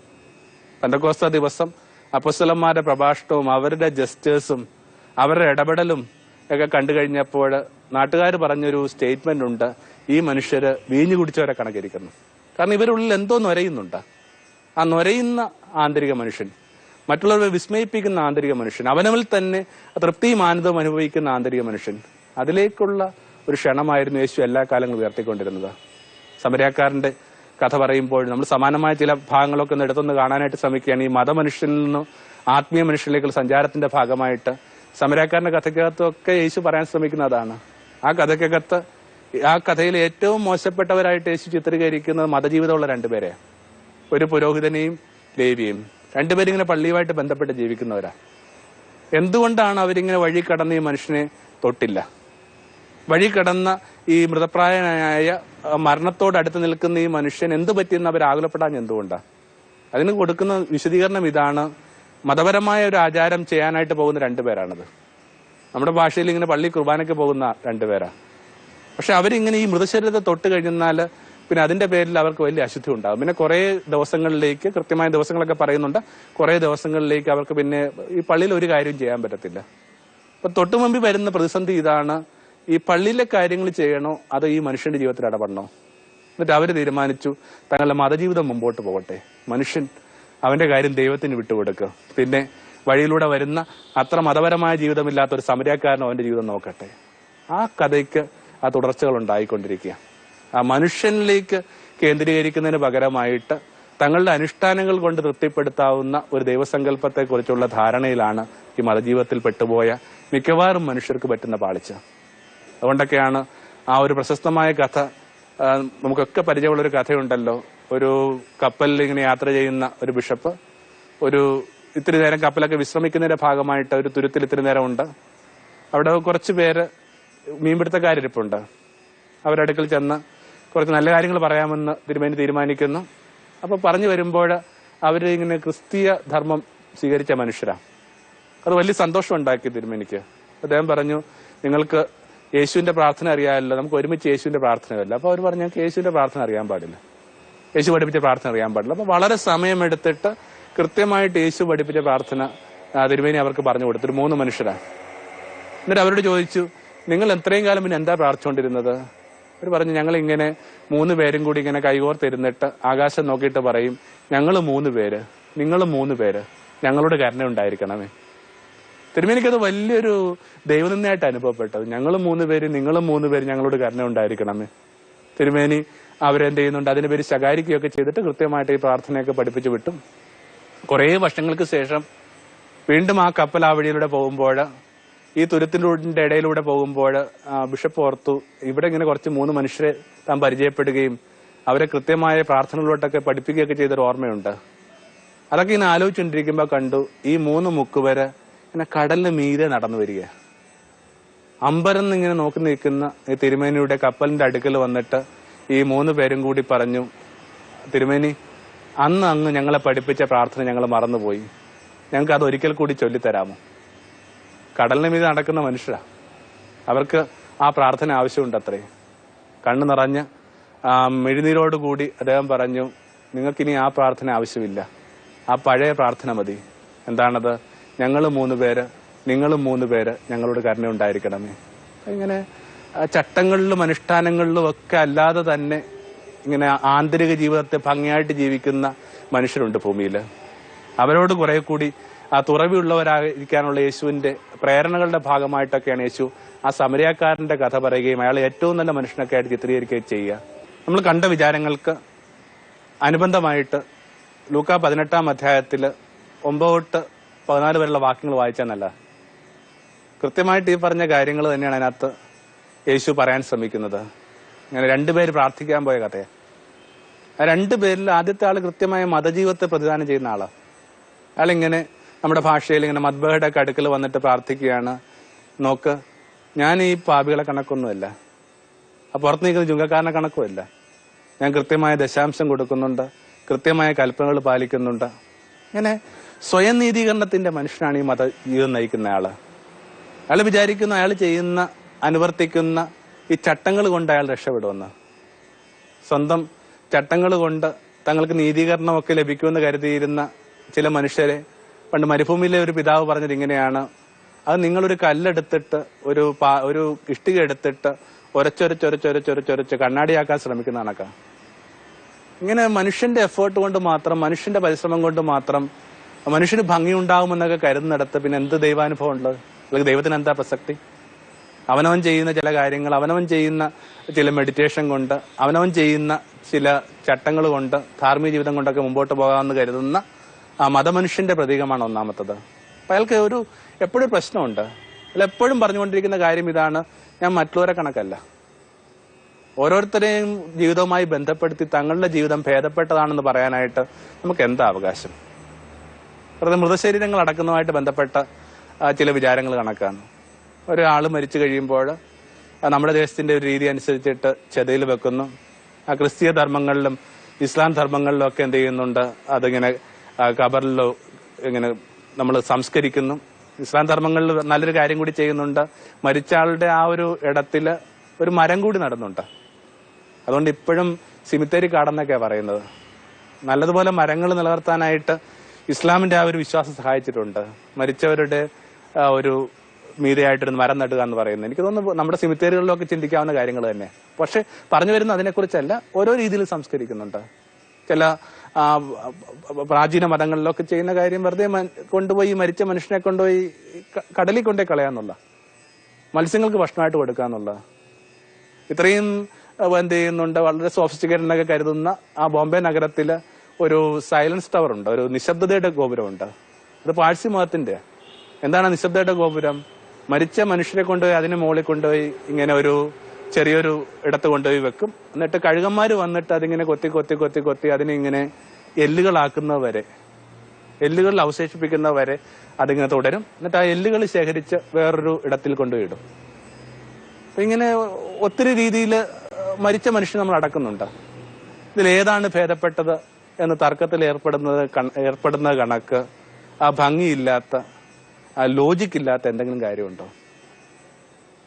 പന്തക്കോസ്ത ദിവസം അപ്പസ്വലന്മാരുടെ പ്രഭാഷണവും അവരുടെ ജസ്റ്റേഴ്സും അവരുടെ ഇടപെടലും ഒക്കെ കണ്ടു കഴിഞ്ഞപ്പോൾ നാട്ടുകാർ പറഞ്ഞൊരു സ്റ്റേറ്റ്മെന്റ് ഉണ്ട് ഈ മനുഷ്യര് വീഞ്ഞു കുടിച്ചവരെ കണക്കിരിക്കുന്നു. കാരണം ഇവരുള്ളിൽ എന്തോ നൊരയുന്നുണ്ട്. ആ നൊരയുന്ന ആന്തരിക മനുഷ്യൻ മറ്റുള്ളവരെ വിസ്മയിപ്പിക്കുന്ന ആന്തരിക മനുഷ്യൻ അവനവൽ തന്നെ തൃപ്തിയും ആനന്ദവും അനുഭവിക്കുന്ന ആന്തരിക മനുഷ്യൻ അതിലേക്കുള്ള ഒരു ക്ഷണമായിരുന്നു യേശു എല്ലാ കാലങ്ങളും ഉയർത്തിക്കൊണ്ടിരുന്നത്. സമരക്കാരന്റെ കഥ പറയുമ്പോൾ നമ്മൾ സമാനമായ ചില ഭാഗങ്ങളൊക്കെ ഒന്ന് എടുത്തൊന്ന് കാണാനായിട്ട് ശ്രമിക്കുകയാണ്. ഈ മതമനുഷ്യനിൽ നിന്നും ആത്മീയ മനുഷ്യനിലേക്കുള്ള സഞ്ചാരത്തിന്റെ ഭാഗമായിട്ട് സമരക്കാരന്റെ കഥയ്ക്കകത്തൊക്കെ യേശു പറയാൻ ശ്രമിക്കുന്നതാണ്. ആ കഥയ്ക്കകത്ത് ആ കഥയിൽ ഏറ്റവും മോശപ്പെട്ടവരായിട്ട് യേശു ചിത്രീകരിക്കുന്നത് മതജീവിതമുള്ള രണ്ടുപേരെ ഒരു പുരോഹിതനെയും ലേവിയും രണ്ടുപേരും ഇങ്ങനെ പള്ളിയുമായിട്ട് ബന്ധപ്പെട്ട് ജീവിക്കുന്നവരാ. എന്തുകൊണ്ടാണ് അവരിങ്ങനെ വഴി കടന്ന് ഈ മനുഷ്യനെ തൊട്ടില്ല? വഴി കടന്ന ഈ മൃതപ്രായനായ മരണത്തോട് അടുത്ത് നിൽക്കുന്ന ഈ മനുഷ്യൻ എന്ത് പറ്റിയെന്ന് അവർ ആകുലപ്പെടാൻ എന്തുകൊണ്ടാണ് അതിന് കൊടുക്കുന്ന വിശദീകരണം ഇതാണ്. മതപരമായ ഒരു ആചാരം ചെയ്യാനായിട്ട് പോകുന്ന രണ്ടുപേരാണത് നമ്മുടെ ഭാഷയിൽ ഇങ്ങനെ പള്ളി കുർബാനയ്ക്ക് പോകുന്ന രണ്ടുപേരാണ് പക്ഷെ അവരിങ്ങനെ ഈ മൃതശരീരത്തെ തൊട്ട് കഴിഞ്ഞാൽ പിന്നെ അതിന്റെ പേരിൽ അവർക്ക് വലിയ അശുദ്ധി ഉണ്ടാകും പിന്നെ കുറേ ദിവസങ്ങളിലേക്ക് കൃത്യമായ ദിവസങ്ങളൊക്കെ പറയുന്നുണ്ട് കുറേ ദിവസങ്ങളിലേക്ക് അവർക്ക് പിന്നെ ഈ പള്ളിയിൽ ഒരു കാര്യം ചെയ്യാൻ പറ്റത്തില്ല. അപ്പൊ തൊട്ടു മുമ്പിൽ വരുന്ന പ്രതിസന്ധി ഇതാണ്. ഈ പള്ളിയിലെ കാര്യങ്ങൾ ചെയ്യണോ? അതോ ഈ മനുഷ്യന്റെ ജീവിതത്തിൽ ഇടപെടണോ? എന്നിട്ട് അവർ തീരുമാനിച്ചു തങ്ങളുടെ മതജീവിതം മുമ്പോട്ട് പോകട്ടെ. മനുഷ്യൻ അവന്റെ കാര്യം ദൈവത്തിന് വിട്ടുകൊടുക്കുക. പിന്നെ വഴിയിലൂടെ വരുന്ന അത്ര മതപരമായ ജീവിതമില്ലാത്ത ഒരു സമരക്കാരനോ അവന്റെ ജീവിതം നോക്കട്ടെ. ആ കഥയ്ക്ക് ആ തുടർച്ചകൾ ഉണ്ടായിക്കൊണ്ടിരിക്കുക. ആ മനുഷ്യനിലേക്ക് കേന്ദ്രീകരിക്കുന്നതിന് പകരമായിട്ട് തങ്ങളുടെ അനുഷ്ഠാനങ്ങൾ കൊണ്ട് തൃപ്തിപ്പെടുത്താവുന്ന ഒരു ദൈവസങ്കല്പത്തെ കുറിച്ചുള്ള ധാരണയിലാണ് ഈ മതജീവിതത്തിൽ പെട്ടുപോയ മിക്കവാറും മനുഷ്യർക്ക് പറ്റുന്ന പാളിച്ച. അതുകൊണ്ടൊക്കെയാണ് ആ ഒരു പ്രശസ്തമായ കഥ നമുക്കൊക്കെ പരിചയമുള്ള ഒരു കഥയുണ്ടല്ലോ. ഒരു കപ്പലിൽ ഇങ്ങനെ യാത്ര ചെയ്യുന്ന ഒരു ബിഷപ്പ് ഒരു ഇത്തിരി നേരം കപ്പലൊക്കെ വിശ്രമിക്കുന്നതിന്റെ ഭാഗമായിട്ട് ഒരു തുരുത്തിൽ ഇത്തിരി നേരം ഉണ്ട് അവിടെ കുറച്ച് പേര് മീൻപിടുത്തക്കാരിപ്പുണ്ട് അവരടുക്കൽ ചെന്ന് കുറച്ച് നല്ല കാര്യങ്ങൾ പറയാമെന്ന് തിരുമേനി തീരുമാനിക്കുന്നു. അപ്പൊ പറഞ്ഞു വരുമ്പോൾ അവർ ഇങ്ങനെ ക്രിസ്തീയ ധർമ്മം സ്വീകരിച്ച മനുഷ്യരാ. അത് വലിയ സന്തോഷം ഉണ്ടാക്കി തിരുമേനിക്ക്. അദ്ദേഹം പറഞ്ഞു നിങ്ങൾക്ക് യേശുവിന്റെ പ്രാർത്ഥന അറിയാമല്ലോ നമുക്ക് ഒരുമിച്ച് യേശുവിന്റെ പ്രാർത്ഥന വരില്ല അപ്പൊ അവർ പറഞ്ഞു ഞങ്ങൾക്ക് യേശുവിന്റെ പ്രാർത്ഥന അറിയാൻ പാടില്ല. യേശു പഠിപ്പിച്ച പ്രാർത്ഥന അറിയാൻ പാടില്ല. അപ്പൊ വളരെ സമയമെടുത്തിട്ട് കൃത്യമായിട്ട് യേശു പഠിപ്പിച്ച പ്രാർത്ഥന തിരുമേനി അവർക്ക് പറഞ്ഞു കൊടുത്തു. മൂന്ന് മനുഷ്യരാണ്. എന്നിട്ട് അവരോട് ചോദിച്ചു നിങ്ങൾ എത്രയും കാലം പിന്നെ എന്താ പ്രാർത്ഥിച്ചുകൊണ്ടിരുന്നത്? അവർ പറഞ്ഞു ഞങ്ങൾ ഇങ്ങനെ മൂന്ന് പേരും കൂടി ഇങ്ങനെ കൈകോർത്തിരുന്നിട്ട് ആകാശം നോക്കിയിട്ട് പറയും ഞങ്ങൾ മൂന്ന് പേര് നിങ്ങൾ മൂന്ന് പേര് ഞങ്ങളോട് കരുണ ഉണ്ടായിരിക്കണമേ തിരുമേനിക്കത് വലിയൊരു ദൈവനിന്ദയായിട്ട് അനുഭവപ്പെട്ടത്. ഞങ്ങൾ മൂന്ന് പേര് നിങ്ങളും മൂന്ന് പേര് ഞങ്ങളോട് കരുണ ഉണ്ടായിരിക്കണം. തിരുമേനി അവരെന്ത് ചെയ്യുന്നുണ്ട്? അതിന് പേര് ശകാരിക്കുകയൊക്കെ ചെയ്തിട്ട് കൃത്യമായിട്ട് ഈ പ്രാർത്ഥനയൊക്കെ പഠിപ്പിച്ചു വിട്ടും. കുറേ വർഷങ്ങൾക്ക് ശേഷം വീണ്ടും ആ കപ്പൽ ആ വഴിയിലൂടെ പോകുമ്പോൾ ഈ തുരുത്തിന്റെ ഇടയിലൂടെ പോകുമ്പോൾ ബിഷപ്പ് ഓർത്തു ഇവിടെ ഇങ്ങനെ കുറച്ച് മൂന്ന് മനുഷ്യരെ താൻ പരിചയപ്പെടുകയും അവരെ കൃത്യമായ പ്രാർത്ഥനകളിലോട്ടൊക്കെ പഠിപ്പിക്കുകയൊക്കെ ചെയ്തൊരു ഓർമ്മയുണ്ട്. അതൊക്കെ ഇങ്ങനെ ആലോചിച്ചുകൊണ്ടിരിക്കുമ്പോൾ കണ്ടു ഈ മൂന്ന് മുക്കുവര് ഇങ്ങനെ കടലിന് മീതെ നടന്നു വരിക. അമ്പരന്ന് ഇങ്ങനെ നോക്കി നിൽക്കുന്ന ഈ തിരുമേനിയുടെ കപ്പലിന്റെ അടുക്കൽ വന്നിട്ട് ഈ മൂന്ന് പേരും കൂടി പറഞ്ഞു തിരുമേനി അന്ന് അങ്ങ് ഞങ്ങളെ പഠിപ്പിച്ച പ്രാർത്ഥന ഞങ്ങൾ മറന്നുപോയി. ഞങ്ങൾക്ക് അത് ഒരിക്കൽ കൂടി ചൊല്ലിത്തരാമോ? കടലിന് മീതെ നടക്കുന്ന മനുഷ്യരാ. അവർക്ക് ആ പ്രാർത്ഥന ആവശ്യമുണ്ട് അത്രേ കണ്ണു നിറഞ്ഞ് ആ മെഴുനീരോട് കൂടി അദ്ദേഹം പറഞ്ഞു നിങ്ങൾക്കിനി ആ പ്രാർത്ഥന ആവശ്യമില്ല. ആ പഴയ പ്രാർത്ഥന മതി. എന്താണത്? ഞങ്ങൾ മൂന്ന് പേര് നിങ്ങളും മൂന്ന് പേര് ഞങ്ങളോട് കരുണ ഉണ്ടായിരിക്കണമേ. ഇങ്ങനെ ചട്ടങ്ങളിലും അനുഷ്ഠാനങ്ങളിലും ഒക്കെ അല്ലാതെ തന്നെ ഇങ്ങനെ ആന്തരിക ജീവിതത്തെ ഭംഗിയായിട്ട് ജീവിക്കുന്ന മനുഷ്യരുണ്ട് ഭൂമിയിൽ അവരോട് കുറെ കൂടി ആ തുറവിയുള്ളവരായിരിക്കാനുള്ള യേശുവിന്റെ പ്രേരണകളുടെ ഭാഗമായിട്ടൊക്കെയാണ് യേശു ആ സമരക്കാരന്റെ കഥ പറയുകയും അയാൾ ഏറ്റവും നല്ല മനുഷ്യനൊക്കെ ആയിട്ട് ചിത്രീകരിക്കുകയും ചെയ്യുക. നമ്മൾ കണ്ട വിചാരങ്ങൾക്ക് അനുബന്ധമായിട്ട് ലൂക്ക പതിനെട്ടാം അധ്യായത്തിൽ ഒമ്പത് തൊട്ട് പതിനാല് വരെയുള്ള വാക്യങ്ങൾ വായിച്ചാൽ നല്ല കൃത്യമായിട്ട് ഈ പറഞ്ഞ കാര്യങ്ങൾ തന്നെയാണ് അതിനകത്ത് യേശു പറയാൻ ശ്രമിക്കുന്നത്. ഇങ്ങനെ രണ്ടുപേര് പ്രാർത്ഥിക്കാൻ പോയ കഥയാണ് ആ രണ്ടുപേരിൽ ആദ്യത്തെ ആൾ കൃത്യമായ മതജീവിതത്തെ പ്രതിദാനം ചെയ്യുന്ന ആളാണ് അയാളിങ്ങനെ നമ്മുടെ ഭാഷയിൽ ഇങ്ങനെ മദ്ബഹയുടെ ഒക്കെ അടുക്കൽ വന്നിട്ട് പ്രാർത്ഥിക്കുകയാണ്. നോക്ക് ഞാൻ ഈ പാപികളെ കണക്കൊന്നുമല്ല. ആ പുറത്ത് നിൽക്കുന്ന ചുങ്കക്കാരനെ കണക്കുമല്ല. ഞാൻ കൃത്യമായ ദശാംശം കൊടുക്കുന്നുണ്ട് കൃത്യമായ കൽപ്പനകൾ പാലിക്കുന്നുണ്ട്. ഇങ്ങനെ സ്വയം നീതീകരണത്തിന്റെ മനുഷ്യനാണ് ഈ മത ജീവിതം നയിക്കുന്ന ആൾ. അയാൾ വിചാരിക്കുന്ന അയാൾ ചെയ്യുന്ന അനുവർത്തിക്കുന്ന ഈ ചട്ടങ്ങൾ കൊണ്ട് അയാൾ രക്ഷപ്പെടുമെന്ന്. സ്വന്തം ചട്ടങ്ങൾ കൊണ്ട് തങ്ങൾക്ക് നീതീകരണമൊക്കെ ലഭിക്കുമെന്ന് കരുതിയിരുന്ന ചില മനുഷ്യരെ പണ്ട് മരുഭൂമിയിലെ ഒരു പിതാവ് പറഞ്ഞത് ഇങ്ങനെയാണ്. അത് നിങ്ങളൊരു കല്ലെടുത്തിട്ട് ഒരു പാ- ഒരു ഇഷ്ടിക എടുത്തിട്ട് ഒരച്ചൊരച്ചൊരച്ചൊരച്ചൊരച്ചൊരച്ച് കണ്ണാടിയാക്കാൻ ശ്രമിക്കുന്ന കണക്കാ. ഇങ്ങനെ മനുഷ്യന്റെ എഫേർട്ട് കൊണ്ട് മാത്രം മനുഷ്യന്റെ പരിശ്രമം കൊണ്ട് മാത്രം മനുഷ്യന് ഭംഗി ഉണ്ടാകുമെന്നൊക്കെ കരുതുന്നിടത്ത് പിന്നെ എന്ത് ദൈവാനുഭവം ഉള്ളത്? അല്ലെങ്കിൽ ദൈവത്തിന് എന്താ പ്രസക്തി? അവനവൻ ചെയ്യുന്ന ചില കാര്യങ്ങൾ അവനവൻ ചെയ്യുന്ന ചില മെഡിറ്റേഷൻ കൊണ്ട് അവനവൻ ചെയ്യുന്ന ചില ചട്ടങ്ങൾ കൊണ്ട് ധാർമ്മിക ജീവിതം കൊണ്ടൊക്കെ മുമ്പോട്ട് പോകാമെന്ന് കരുതുന്ന ആ മതമനുഷ്യന്റെ പ്രതീകമാണ് ഒന്നാമത്തത്. അപ്പൊ അയാൾക്ക് ഒരു എപ്പോഴും പ്രശ്നമുണ്ട്. അയാൾ എപ്പോഴും പറഞ്ഞുകൊണ്ടിരിക്കുന്ന കാര്യം ഇതാണ് ഞാൻ മറ്റുള്ളവരെ കണക്കല്ല. ഓരോരുത്തരെയും ജീവിതവുമായി ബന്ധപ്പെടുത്തി തങ്ങളുടെ ജീവിതം ഭേദപ്പെട്ടതാണെന്ന് പറയാനായിട്ട് നമുക്ക് എന്താ അവകാശം? വെറുതെ മൃതശരീരങ്ങൾ അടക്കുന്നതുമായിട്ട് ബന്ധപ്പെട്ട ചില വിചാരങ്ങൾ കണക്കാണ്. ഒരാൾ മരിച്ചു കഴിയുമ്പോൾ നമ്മുടെ ദേശത്തിന്റെ ഒരു രീതി അനുസരിച്ചിട്ട് ചെതയിൽ വെക്കുന്നു. ആ ക്രിസ്തീയ ധർമ്മങ്ങളിലും ഇസ്ലാം ധർമ്മങ്ങളിലും ഒക്കെ എന്ത് ചെയ്യുന്നുണ്ട്? അതിങ്ങനെ കബറിലോ ഇങ്ങനെ നമ്മൾ സംസ്കരിക്കുന്നു. ഇസ്ലാം ധർമ്മങ്ങളിൽ നല്ലൊരു കാര്യം കൂടി ചെയ്യുന്നുണ്ട്. മരിച്ച ആളുടെ ആ ഒരു ഇടത്തിൽ ഒരു മരം കൂടി നടന്നുണ്ട്. അതുകൊണ്ട് ഇപ്പോഴും സിമിത്തേരി കാടെന്നൊക്കെയാണ് പറയുന്നത്. നല്ലതുപോലെ മരങ്ങൾ നിലനിർത്താനായിട്ട് ഇസ്ലാമിന്റെ ആ ഒരു വിശ്വാസം സഹായിച്ചിട്ടുണ്ട്. മരിച്ചവരുടെ ഒരു മീതയായിട്ടൊരു മരം നടുക എന്ന് പറയുന്നത്. എനിക്ക് തോന്നുന്നു നമ്മുടെ സിമിത്തേരികളിലൊക്കെ ചിന്തിക്കാവുന്ന കാര്യങ്ങൾ തന്നെ. പക്ഷെ പറഞ്ഞു വരുന്ന അതിനെക്കുറിച്ചല്ല ഓരോ രീതിയിൽ സംസ്കരിക്കുന്നുണ്ട്. ചില പ്രാചീന മതങ്ങളിലൊക്കെ ചെയ്യുന്ന കാര്യം വെറുതെ കൊണ്ടുപോയി മരിച്ച മനുഷ്യനെ കൊണ്ടുപോയി കടലിൽ കൊണ്ടുപോയി കളയാന്നുള്ള മത്സ്യങ്ങൾക്ക് ഭക്ഷണമായിട്ട് കൊടുക്കാന്നുള്ള ഇത്രയും എന്ത് ചെയ്യുന്നുണ്ട് വളരെ സോഫിസ്റ്റിക്കേറ്റഡ് എന്നൊക്കെ കരുതുന്ന ആ ബോംബെ നഗരത്തിൽ ഒരു സൈലൻസ് ടവർ ഉണ്ട് ഒരു നിശബ്ദതയുടെ ഗോപുരമുണ്ട്. അത് പാഴ്സി മതത്തിന്റെ എന്താണ് നിശബ്ദയുടെ ഗോപുരം? മരിച്ച മനുഷ്യരെ കൊണ്ടുപോയി അതിന് മുകളിൽ കൊണ്ടുപോയി ഇങ്ങനെ ഒരു ചെറിയൊരു ഇടത്ത് കൊണ്ടുപോയി വെക്കും. എന്നിട്ട് കഴുകന്മാര് വന്നിട്ട് അതിങ്ങനെ കൊത്തി കൊത്തി കൊത്തി കൊത്തി അതിനെ ഇങ്ങനെ എല്ലുകളാക്കുന്നവരെ എല്ലുകളിൽ അവശേഷിപ്പിക്കുന്നവരെ അതിങ്ങനെ തുടരും. എന്നിട്ട് ആ എല്ലുകൾ ശേഖരിച്ച് വേറൊരു ഇടത്തിൽ കൊണ്ടുപോയി ഇടും അപ്പൊ ഇങ്ങനെ ഒത്തിരി രീതിയിൽ മരിച്ച മനുഷ്യൻ നമ്മൾ അടക്കുന്നുണ്ട്. ഇതിൽ ഏതാണ് ഭേദപ്പെട്ടത്? എന്ന് തർക്കത്തിൽ ഏർപ്പെടുന്നത് ഏർപ്പെടുന്ന കണക്ക് ആ ഭംഗിയില്ലാത്ത ആ ലോജിക് ഇല്ലാത്ത എന്തെങ്കിലും കാര്യമുണ്ടോ?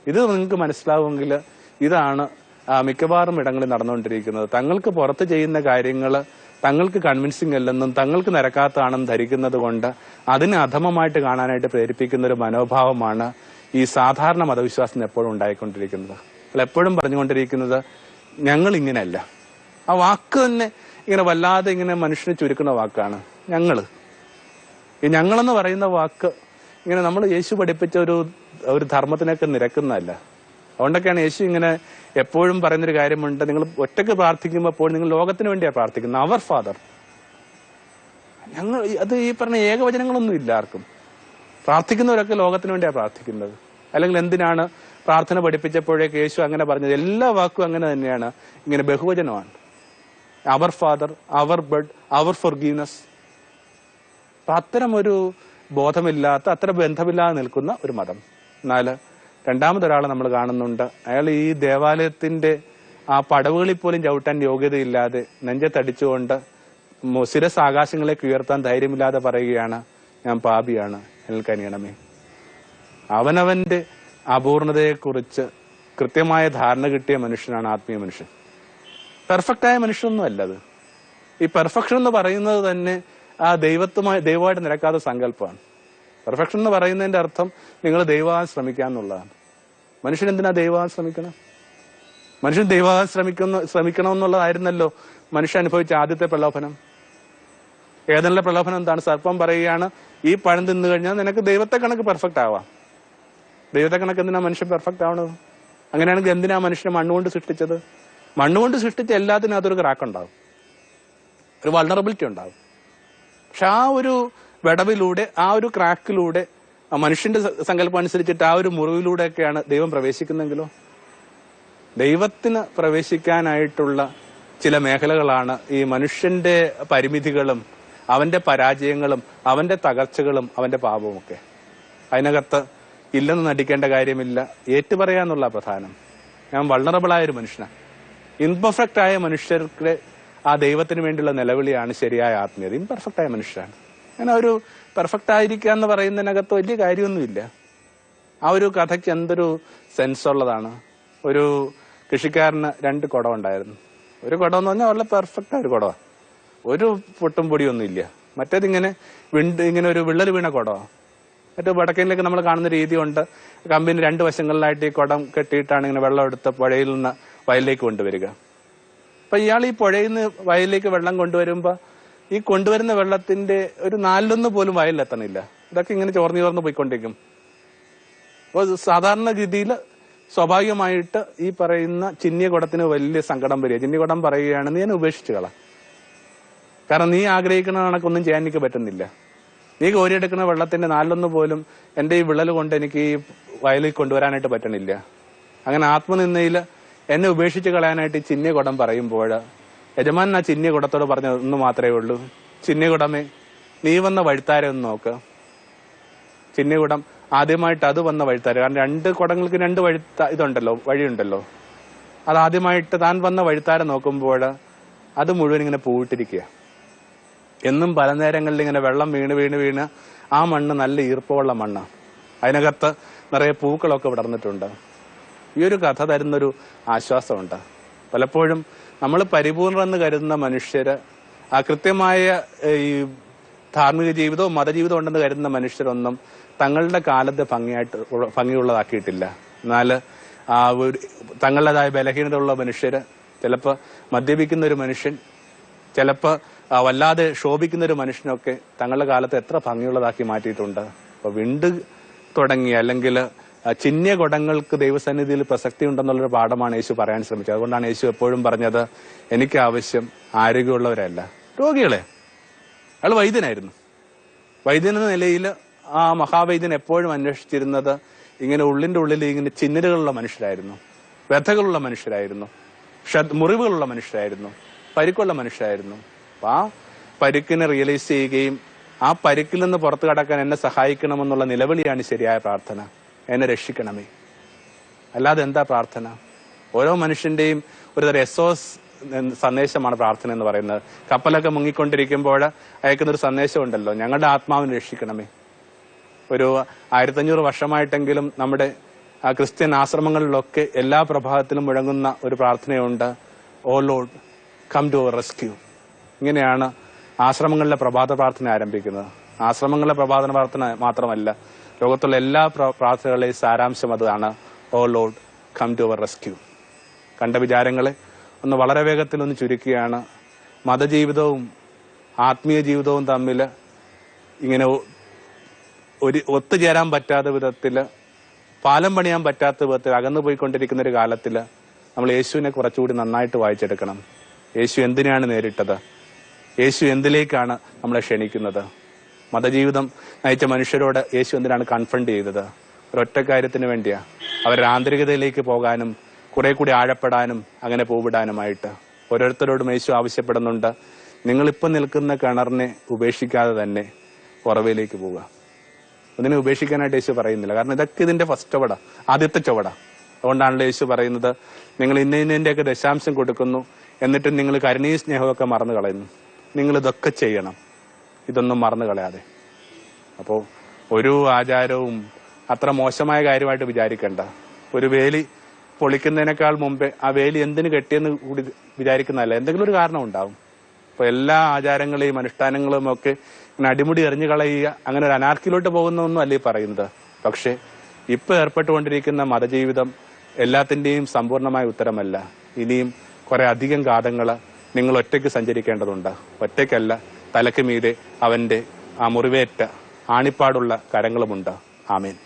ഇത് നിങ്ങൾക്ക് മനസ്സിലാവുമെങ്കിൽ ഇതാണ് മിക്കവാറും ഇടങ്ങളിൽ നടന്നുകൊണ്ടിരിക്കുന്നത്. തങ്ങൾക്ക് പുറത്ത് ചെയ്യുന്ന കാര്യങ്ങൾ തങ്ങൾക്ക് കൺവിൻസിങ് അല്ലെന്നും തങ്ങൾക്ക് നിരക്കാത്തതാണെന്നും ധരിക്കുന്നത് കൊണ്ട് അതിനെ അധമമായിട്ട് കാണാനായിട്ട് പ്രേരിപ്പിക്കുന്ന ഒരു മനോഭാവമാണ് ഈ സാധാരണ മതവിശ്വാസം എപ്പോഴും ഉണ്ടായിക്കൊണ്ടിരിക്കുന്നത്. എപ്പോഴും പറഞ്ഞുകൊണ്ടിരിക്കുന്നത് ഞങ്ങൾ ഇങ്ങനെയല്ല. ആ വാക്ക് തന്നെ ഇങ്ങനെ വല്ലാതെ ഇങ്ങനെ മനുഷ്യനെ ചുരുക്കുന്ന വാക്കാണ് ഞങ്ങൾ. ഈ ഞങ്ങളെന്ന് പറയുന്ന വാക്ക് ഇങ്ങനെ നമ്മൾ യേശു പഠിപ്പിച്ച ഒരു ഒരു ധർമ്മത്തിനൊക്കെ നിരക്കുന്നതല്ല. അതുകൊണ്ടൊക്കെയാണ് യേശു ഇങ്ങനെ എപ്പോഴും പറയുന്നൊരു കാര്യമുണ്ട്. നിങ്ങൾ ഒറ്റയ്ക്ക് പ്രാർത്ഥിക്കുമ്പോൾ അപ്പോൾ നിങ്ങൾ ലോകത്തിന് വേണ്ടിയാണ് പ്രാർത്ഥിക്കുന്നത്. അവർ ഫാദർ ഞങ്ങൾ അത് ഈ പറഞ്ഞ ഏകവചനങ്ങളൊന്നും ഇല്ല ആർക്കും. പ്രാർത്ഥിക്കുന്നവരൊക്കെ ലോകത്തിന് വേണ്ടിയാണ് പ്രാർത്ഥിക്കുന്നത്. അല്ലെങ്കിൽ എന്തിനാണ് പ്രാർത്ഥന പഠിപ്പിച്ചപ്പോഴേക്ക് യേശു അങ്ങനെ പറഞ്ഞത്? എല്ലാ വാക്കും അങ്ങനെ തന്നെയാണ്. ഇങ്ങനെ ബഹുവചനമാണ്. അവർ ഫാദർ അവർ ബഡ് അവർ ഫൊർഗീവ്നെസ് അപ്പൊ അത്തരം ഒരു ബോധമില്ലാത്ത അത്ര ബന്ധമില്ലാതെ നിൽക്കുന്ന ഒരു മതം. എന്നാൽ രണ്ടാമതൊരാളെ നമ്മൾ കാണുന്നുണ്ട്. അയാൾ ഈ ദേവാലയത്തിന്റെ ആ പടവുകളിൽ പോലും ചവിട്ടാൻ യോഗ്യതയില്ലാതെ നെഞ്ചത്തടിച്ചുകൊണ്ട് സിരസ് ആകാശങ്ങളിലേക്ക് ഉയർത്താൻ ധൈര്യമില്ലാതെ പറയുകയാണ് ഞാൻ പാപിയാണ് എൽക്കനിയണമേ അവനവന്റെ അപൂർണതയെക്കുറിച്ച് കൃത്യമായ ധാരണ കിട്ടിയ മനുഷ്യനാണ് ആത്മീയ മനുഷ്യൻ. പെർഫെക്റ്റായ മനുഷ്യനൊന്നും അല്ല അത്. ഈ പെർഫെക്ഷൻ എന്ന് പറയുന്നത് തന്നെ ആ ദൈവത്തുമായി ദൈവമായിട്ട് നിരക്കാത്ത സങ്കല്പമാണ്. പെർഫെക്ഷൻ എന്ന് പറയുന്നതിന്റെ അർത്ഥം നിങ്ങൾ ദൈവമാകാൻ ശ്രമിക്കുക എന്നുള്ളതാണ്. മനുഷ്യൻ എന്തിനാ ദൈവമാകാൻ ശ്രമിക്കണം? മനുഷ്യൻ ദൈവമാകാൻ ശ്രമിക്കുന്ന ശ്രമിക്കണം എന്നുള്ളതായിരുന്നല്ലോ മനുഷ്യൻ അനുഭവിച്ച ആദ്യത്തെ പ്രലോഭനം. ഏതെല്ലാം പ്രലോഭനം എന്താണ്? സർപ്പം പറയുകയാണ് ഈ പഴം തിന്നു കഴിഞ്ഞാൽ നിനക്ക് ദൈവത്തെ കണക്ക് പെർഫെക്റ്റ് ആവാം. ദൈവത്തെ കണക്ക് എന്തിനാ മനുഷ്യൻ പെർഫെക്റ്റ് ആവണത്? അങ്ങനെയാണെങ്കിൽ എന്തിനാ മനുഷ്യനെ മണ്ണുകൊണ്ട് സൃഷ്ടിച്ചത്? മണ്ണുകൊണ്ട് സൃഷ്ടിച്ച എല്ലാത്തിനും അതൊരു ക്രാക്ക് ഉണ്ടാവും. ഒരു വൾണറബിലിറ്റി ഉണ്ടാവും. പക്ഷെ ആ ഒരു വിടവിലൂടെ ആ ഒരു ക്രാക്കിലൂടെ മനുഷ്യന്റെ സങ്കല്പം അനുസരിച്ചിട്ട് ആ ഒരു മുറിവിലൂടെയൊക്കെയാണ് ദൈവം പ്രവേശിക്കുന്നെങ്കിലോ? ദൈവത്തിന് പ്രവേശിക്കാനായിട്ടുള്ള ചില മേഖലകളാണ് ഈ മനുഷ്യന്റെ പരിമിതികളും അവന്റെ പരാജയങ്ങളും അവന്റെ തകർച്ചകളും അവന്റെ പാപവുമൊക്കെ. അതിനകത്ത് ഇല്ലെന്ന് നടിക്കേണ്ട കാര്യമില്ല. ഏറ്റുപറയാന്നുള്ള പ്രധാനം. ഞാൻ വൾണറബിൾ ആയ ഒരു മനുഷ്യനാണ് ഇംപെർഫെക്റ്റ് ആയ മനുഷ്യർക്ക് ആ ദൈവത്തിന് വേണ്ടിയുള്ള നിലവിളിയാണ് ശരിയായ ആത്മീയത. ഇൻപെർഫെക്റ്റ് ആയ മനുഷ്യരാണ്. അങ്ങനെ ഒരു പെർഫെക്റ്റ് ആയിരിക്കുക എന്ന് പറയുന്നതിനകത്ത് വലിയ കാര്യമൊന്നുമില്ല. ആ ഒരു കഥയ്ക്ക് എന്തൊരു സെൻസ് ഉള്ളതാണ് ഒരു കൃഷിക്കാരന് രണ്ട് കുടം ഉണ്ടായിരുന്നു ഒരു കുടം എന്ന് പറഞ്ഞാൽ വളരെ പെർഫെക്റ്റ് ഒരു കുടമാണ് ഒരു പൊട്ടും പൊടിയൊന്നും ഇല്ല മറ്റേതിങ്ങനെ വിണ്ട് ഇങ്ങനെ ഒരു വിള്ളൽ വീണ കുടമാണ് മറ്റേ വടക്കേനിലേക്ക് നമ്മൾ കാണുന്ന രീതിയുണ്ട്. കമ്പിന് രണ്ട് വശങ്ങളിലായിട്ട് ഈ കുടം കെട്ടിയിട്ടാണ് ഇങ്ങനെ വെള്ളം എടുത്ത് പുഴയിൽ നിന്ന് വയലിലേക്ക് കൊണ്ടുവരിക. അപ്പൊ ഇയാൾ ഈ പുഴയിൽ നിന്ന് വയലിലേക്ക് വെള്ളം കൊണ്ടുവരുമ്പോ ഈ കൊണ്ടുവരുന്ന വെള്ളത്തിന്റെ ഒരു നാലിലൊന്ന് പോലും വയലിലെത്തണില്ല. ഇതൊക്കെ ഇങ്ങനെ ചോർന്നു ചോർന്ന് പോയിക്കൊണ്ടിരിക്കും. സാധാരണ ഗതിയിൽ സ്വാഭാവികമായിട്ട് ഈ പറയുന്ന ചിന്നിയ കുടത്തിന് വലിയ സങ്കടം വരിക. ചിന്യകുടം കുടം ഞാൻ ഉപേക്ഷിച്ചു കള. കാരണം നീ ആഗ്രഹിക്കുന്ന കണക്കൊന്നും ചെയ്യാൻ എനിക്ക് പറ്റുന്നില്ല. നീ കോരിയെടുക്കുന്ന വെള്ളത്തിന്റെ നാലിലൊന്ന് പോലും എന്റെ ഈ വിള്ളൽ കൊണ്ട് എനിക്ക് ഈ വയലിൽ കൊണ്ടുവരാനായിട്ട് പറ്റണില്ല. അങ്ങനെ ആത്മനിന്ദയിൽ എന്നെ ഉപേക്ഷിച്ച് കളയാനായിട്ട് ചിന്നകുടം പറയുമ്പോൾ യജമാൻ ആ ചിന്നകുടത്തോട് പറഞ്ഞത് ഒന്ന് മാത്രമേ ഉള്ളൂ. ചിന്നകുടമേ നീ വന്ന വഴുത്താരെ ഒന്ന് നോക്ക്. ചിന്നകുടം ആദ്യമായിട്ട് അത് വന്ന വഴുത്താരെ. കാരണം രണ്ട് കുടങ്ങൾക്ക് രണ്ട് വഴുത്ത ഇതുണ്ടല്ലോ വഴിയുണ്ടല്ലോ. അത് ആദ്യമായിട്ട് താൻ വന്ന വഴുത്താരെ നോക്കുമ്പോൾ അത് മുഴുവൻ ഇങ്ങനെ പൂവിട്ടിരിക്കുക. എന്നും പല നേരങ്ങളിൽ ഇങ്ങനെ വെള്ളം വീണ് വീണ് വീണ് ആ മണ്ണ് നല്ല ഈർപ്പമുള്ള മണ്ണാണ് അതിനകത്ത് നിറയെ പൂക്കളൊക്കെ വിടർന്നിട്ടുണ്ട്. ഈ ഒരു കഥ തരുന്നൊരു ആശ്വാസമുണ്ട്. പലപ്പോഴും നമ്മൾ പരിപൂർണെന്ന് കരുതുന്ന മനുഷ്യര് ആ കൃത്യമായ ഈ ധാർമ്മിക ജീവിതവും മതജീവിതവും ഉണ്ടെന്ന് കരുതുന്ന മനുഷ്യരൊന്നും തങ്ങളുടെ കാലത്തെ ഭംഗിയായിട്ട് ഭംഗിയുള്ളതാക്കിയിട്ടില്ല. എന്നാൽ ആ ഒരു തങ്ങളുടേതായ ബലഹീനതയുള്ള മനുഷ്യര് ചിലപ്പോൾ മദ്യപിക്കുന്ന ഒരു മനുഷ്യൻ ചിലപ്പോൾ വല്ലാതെ ശോഭിക്കുന്ന ഒരു മനുഷ്യനൊക്കെ തങ്ങളുടെ കാലത്ത് എത്ര ഭംഗിയുള്ളതാക്കി മാറ്റിയിട്ടുണ്ട്. അപ്പോൾ വിണ്ട് തുടങ്ങി അല്ലെങ്കിൽ ചിഹ്ന കുടങ്ങൾക്ക് ദൈവസന്നിധിയിൽ പ്രസക്തി ഉണ്ടെന്നുള്ളൊരു പാഠമാണ് യേശു പറയാൻ ശ്രമിച്ചത്. അതുകൊണ്ടാണ് യേശു എപ്പോഴും പറഞ്ഞത് എനിക്ക് ആവശ്യം ആരോഗ്യമുള്ളവരല്ല. രോഗികളെ അയാൾ വൈദ്യനായിരുന്നു. വൈദ്യൻ എന്ന നിലയിൽ ആ മഹാവൈദ്യൻ എപ്പോഴും അന്വേഷിച്ചിരുന്നത് ഇങ്ങനെ ഉള്ളിന്റെ ഉള്ളിൽ ഇങ്ങനെ ചിന്നലുകളുള്ള മനുഷ്യരായിരുന്നു വ്യഥകളുള്ള മനുഷ്യരായിരുന്നു മുറിവുകളുള്ള മനുഷ്യരായിരുന്നു പരിക്കുള്ള മനുഷ്യരായിരുന്നു. ആ പരിക്കിനെ റിയലൈസ് ചെയ്യുകയും ആ പരിക്കിൽ നിന്ന് പുറത്തു കടക്കാൻ എന്നെ സഹായിക്കണമെന്നുള്ള നിലവിളിയാണ് ശരിയായ പ്രാർത്ഥന. എന്നെ രക്ഷിക്കണമേ. അല്ലാതെ എന്താ പ്രാർത്ഥന? ഓരോ മനുഷ്യന്റെയും ഒരു തരം എസോസ് സന്ദേശമാണ് പ്രാർത്ഥന എന്ന് പറയുന്നത്. കപ്പലൊക്കെ മുങ്ങിക്കൊണ്ടിരിക്കുമ്പോൾ അയക്കുന്ന ഒരു സന്ദേശമുണ്ടല്ലോ ഞങ്ങളുടെ ആത്മാവിനെ രക്ഷിക്കണമേ. ഒരു ആയിരത്തഞ്ഞൂറ് വർഷമായിട്ടെങ്കിലും നമ്മുടെ ക്രിസ്ത്യൻ ആശ്രമങ്ങളിലൊക്കെ എല്ലാ പ്രഭാതത്തിലും മുഴങ്ങുന്ന ഒരു പ്രാർത്ഥനയുണ്ട് O Lord come to our rescue. ഇങ്ങനെയാണ് ആശ്രമങ്ങളിലെ പ്രഭാത പ്രാർത്ഥന ആരംഭിക്കുന്നത്. ആശ്രമങ്ങളിലെ പ്രഭാത പ്രാർത്ഥന മാത്രമല്ല ലോകത്തുള്ള എല്ലാ പ്രാർത്ഥനകളെയും സാരാംശം അതാണ്. O Lord come to our rescue. കണ്ട വിചാരങ്ങളെ ഒന്ന് വളരെ വേഗത്തിൽ ഒന്ന് ചുരുക്കുകയാണ്. മതജീവിതവും ആത്മീയ ജീവിതവും തമ്മിൽ ഇങ്ങനെ ഒരു ഒത്തുചേരാൻ പറ്റാത്ത വിധത്തിൽ പാലം പണിയാൻ പറ്റാത്ത വിധത്തിൽ അകന്നു പോയിക്കൊണ്ടിരിക്കുന്ന ഒരു കാലത്തിൽ നമ്മൾ യേശുവിനെ കുറച്ചുകൂടി നന്നായിട്ട് വായിച്ചെടുക്കണം. യേശു എന്തിനാണ് നേരിട്ടത്? യേശു എന്തിലേക്കാണ് നമ്മളെ ക്ഷണിക്കുന്നത്? മതജീവിതം നയിച്ച മനുഷ്യരോട് യേശു എന്തിനാണ് കൺഫ്രണ്ട് ചെയ്തത്? ഒരൊറ്റ കാര്യത്തിന് വേണ്ടിയാ. അവരുടെ ആന്തരികതയിലേക്ക് പോകാനും കുറെ കൂടി ആഴപ്പെടാനും അങ്ങനെ പോവിടാനുമായിട്ട്. ഓരോരുത്തരോടും യേശു ആവശ്യപ്പെടുന്നുണ്ട്. നിങ്ങളിപ്പോൾ നിൽക്കുന്ന കിണറിനെ ഉപേക്ഷിക്കാതെ തന്നെ ഉറവയിലേക്ക് പോവുക. അതിനെ ഉപേക്ഷിക്കാനായിട്ട് യേശു പറയുന്നില്ല. കാരണം ഇതൊക്കെ ഇതിന്റെ ഫസ്റ്റ് ചുവട. ആദ്യത്തെ ചുവട. അതുകൊണ്ടാണല്ലോ യേശു പറയുന്നത് നിങ്ങൾ ഇന്ന ഇന്നതിന്റെയൊക്കെ ദശാംശം കൊടുക്കുന്നു. എന്നിട്ടും നിങ്ങൾ കരുണീയ സ്നേഹമൊക്കെ മറന്നു കളയുന്നു നിങ്ങൾ ഇതൊക്കെ ചെയ്യണം. ഇതൊന്നും മറന്നു കളയാതെ. അപ്പോൾ ഒരു ആചാരവും അത്ര മോശമായ കാര്യമായിട്ട് വിചാരിക്കേണ്ട. ഒരു വേലി പൊളിക്കുന്നതിനേക്കാൾ മുമ്പേ ആ വേലി എന്തിനു കെട്ടിയെന്ന് കൂടി വിചാരിക്കുന്നതല്ല. എന്തെങ്കിലും ഒരു കാരണം ഉണ്ടാവും. അപ്പോൾ എല്ലാ ആചാരങ്ങളെയും അനുഷ്ഠാനങ്ങളും ഒക്കെ ഇങ്ങനെ അടിമുടി എറിഞ്ഞു കളയുക അങ്ങനെ ഒരു അനാർക്കിലോട്ട് പോകുന്നൊന്നും അല്ലേ പറയുന്നത്? പക്ഷെ ഇപ്പൊ ഏർപ്പെട്ടുകൊണ്ടിരിക്കുന്ന മതജീവിതം എല്ലാത്തിന്റെയും സമ്പൂർണമായ ഉത്തരമല്ല. ഇനിയും കുറേ അധികം കാതങ്ങൾ നിങ്ങൾ ഒറ്റയ്ക്ക് സഞ്ചരിക്കേണ്ടതുണ്ട്. ഒറ്റയ്ക്കല്ല തലക്ക് മീതെ അവന്റെ ആ മുറിവേറ്റ ആണിപ്പാടുള്ള കരങ്ങളുമുണ്ട്. ആമേൻ.